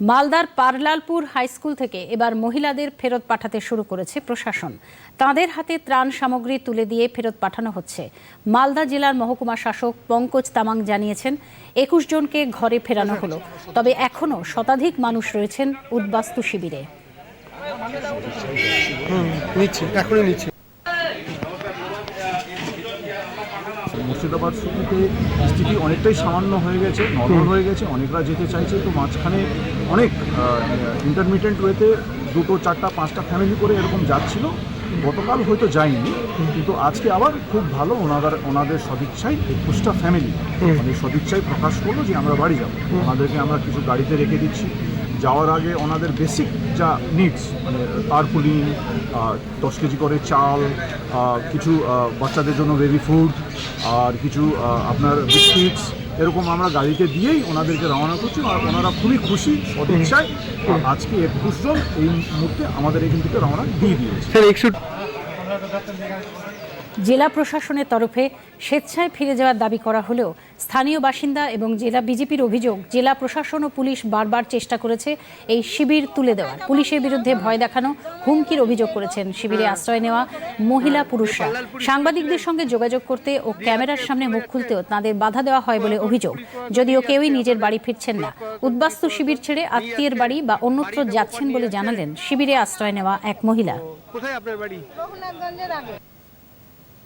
মালদার পারলালপুর হাইস্কুল থেকে এবার মহিলাদের ফেরত পাঠাতে শুরু করেছে প্রশাসন। তাঁদের হাতে ত্রাণ সামগ্রী তুলে দিয়ে ফেরত পাঠানো হচ্ছে। মালদা জেলার মহকুমা শাসক পঙ্কজ তামাং জানিয়েছেন, একুশ জনকে ঘরে ফেরানো হলো। তবে এখনও শতাধিক মানুষ রয়েছেন উদ্বাস্তু শিবিরে। মুর্শিদাবাদ সিটিতে স্থিতি অনেকটাই সামান্য হয়ে গেছে নর্মাল হয়ে গেছে অনেকরা যেতে চাইছে তো মাঝখানে অনেক ইন্টারমিডিয়েন্ট ওয়েতে দুটো চারটা পাঁচটা ফ্যামিলি করে এরকম যাচ্ছিল। গতকাল হয়তো যায়নি কিন্তু আজকে আবার খুব ভালো ওনাদের ওনাদের সদিচ্ছায় একুশটা ফ্যামিলি মানে সদিচ্ছায় প্রকাশ করল যে আমরা বাড়ি যাব। ওনাদেরকে আমরা কিছু গাড়িতে রেখে দিচ্ছি। যাওয়ার আগে ওনাদের বেসিক যা নিডস মানে তারপুলিন দশ কেজি করে চাল কিছু বাচ্চাদের জন্য বেবি ফুড আর কিছু আপনার বিস্কিটস এরকম আমরা গাড়িতে দিয়েই ওনাদেরকে রওনা করছি। আর ওনারা খুবই খুশি, সদিচ্ছায়। আজকে একুশ জন এই মুহূর্তে আমাদের এখান থেকে রওনা দিয়ে দিয়েছে। একশো জেলা প্রশাসনের তরফে স্বেচ্ছায় ফিরে যাওয়ার দাবি করা হলেও স্থানীয় বাসিন্দা এবং জেলা বিজেপির অভিযোগ জেলা প্রশাসন ও পুলিশ বারবার চেষ্টা করেছে এই শিবির তুলে দেওয়ার। পুলিশের বিরুদ্ধে ভয় দেখানো হুমকির অভিযোগ করেছেন শিবিরে আশ্রয় নেওয়া মহিলা পুরুষরা। সাংবাদিকদের সঙ্গে যোগাযোগ করতে ও ক্যামেরার সামনে মুখ খুলতেও তাদের বাধা দেওয়া হয় বলে অভিযোগ। যদিও কেউই নিজের বাড়ি ফিরছেন না। উদ্বাস্তু শিবির ছেড়ে আত্মীয়ের বাড়ি বা অন্যত্র যাচ্ছেন বলে জানালেন শিবিরে আশ্রয় নেওয়া এক মহিলা। কোথায় আপনার বাড়ি? রঘুনাথগঞ্জের আগে।